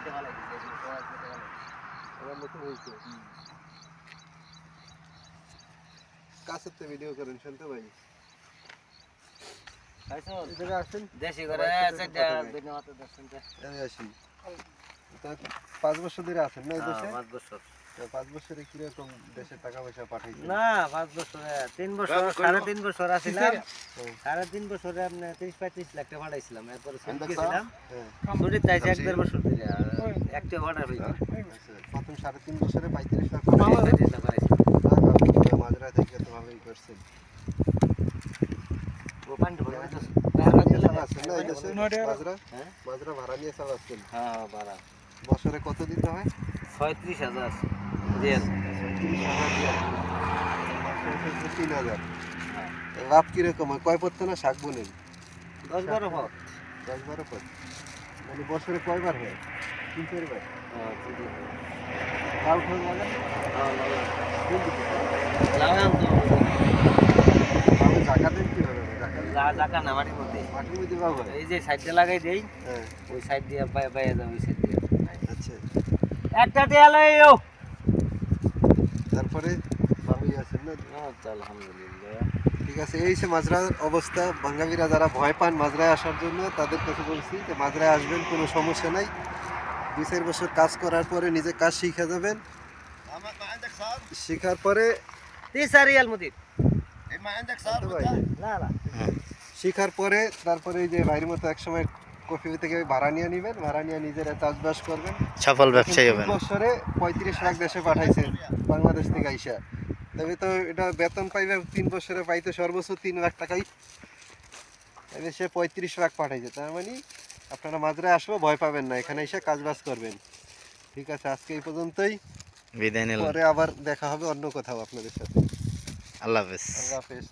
কেটে ভালো সব কেটে ভালো আমার মতো হয়েছে। কাছের তো ভিডিও করেন শুনতে ভাই পাঁচ বছর ধরে আছেন না দেশে? পাঁচ বছর। পাঁচ বছরে কীরকম দেশে টাকা পয়সা পাঠাইছেন না পাঁচ বছর তিন বছর সাড়ে তিন বছর আসিলাম সাড়ে তিন বছরে আপনি তিরিশ পঁয়ত্রিশ লাখ টাকা পাঠাইছিলাম। এরপরে ছুটি গেছিলাম হ্যাঁ। চাইছে এক দেড় বছর ধরে একটা অর্ডার হয়েছে আচ্ছা, প্রথম সাড়ে তিন বছরে পঁয়ত্রিশ লাখ পাঠাইছিলাম। মাজরা থেকে তো ভালোই করছেন ও পান্ডু ভরে ভাড়া নিয়ে চালাচ্ছেন না এই দেশে মাজরা হ্যাঁ? ভাড়া হ্যাঁ বাড়া বছরে কত দিতে হয়? ছয়ত্রিশ হাজার। তিন হাজার কীরকম হয়? কয় পড়তে না শাক বোনেন? দশ বারো পথ দশ বারো পর মানে বছরে কয়বার হয়? তিন চারবার লাউ জাকা না মাটির মধ্যে। মাটির মধ্যে লাউ এই যে সাইডটা লাগাই দেই হ্যাঁ। ওই সাইড দিয়ে বাই- বাইরে যাবে ওই সাইড দিয়ে। আচ্ছা। একটা টিয়া তারপরে ভালোই আছেন না? আচ্ছা আলহামদুলিল্লাহ। ঠিক আছে এই সে মাজরার অবস্থা বাঙ্গাবিরা যারা ভয় পান মাজরায় আসার জন্য তাদের কাছে বলছি যে মাজরায় আসবেন কোনো সমস্যা নাই। দুই চার বছর কাজ করার পরে নিজে কাজ শিখে যাবেন। শেখার পরে না শেখার পরে তারপরে এই যে বাইরের মতো একসময় কফি থেকে ভাড়া নিয়ে নেবেন ভাড়া নিয়ে নিজেরা চাষবাস করবেন। সফল ব্যবসায়ী হবেন। বছরে পঁয়ত্রিশ লাখ দেশে পাঠাইছে বাংলাদেশ থেকে আইসা। তবে তো এটা বেতন পাইবে তিন বছরে পাইতে সর্বোচ্চ তিন লাখ টাকাই। তাহলে সে পঁয়ত্রিশ লাখ পাঠাইছে। তার মানে আপনারা মাঝরায় আসব ভয় পাবেন না এখানে এসে কাজবাজ করবেন। ঠিক আছে আজকে এই পর্যন্তই। বিদায় নিলাম। পরে আবার দেখা হবে অন্য কোথাও আপনাদের সাথে। আল্লাহ হাফেজ। আল্লাহ হাফেজ।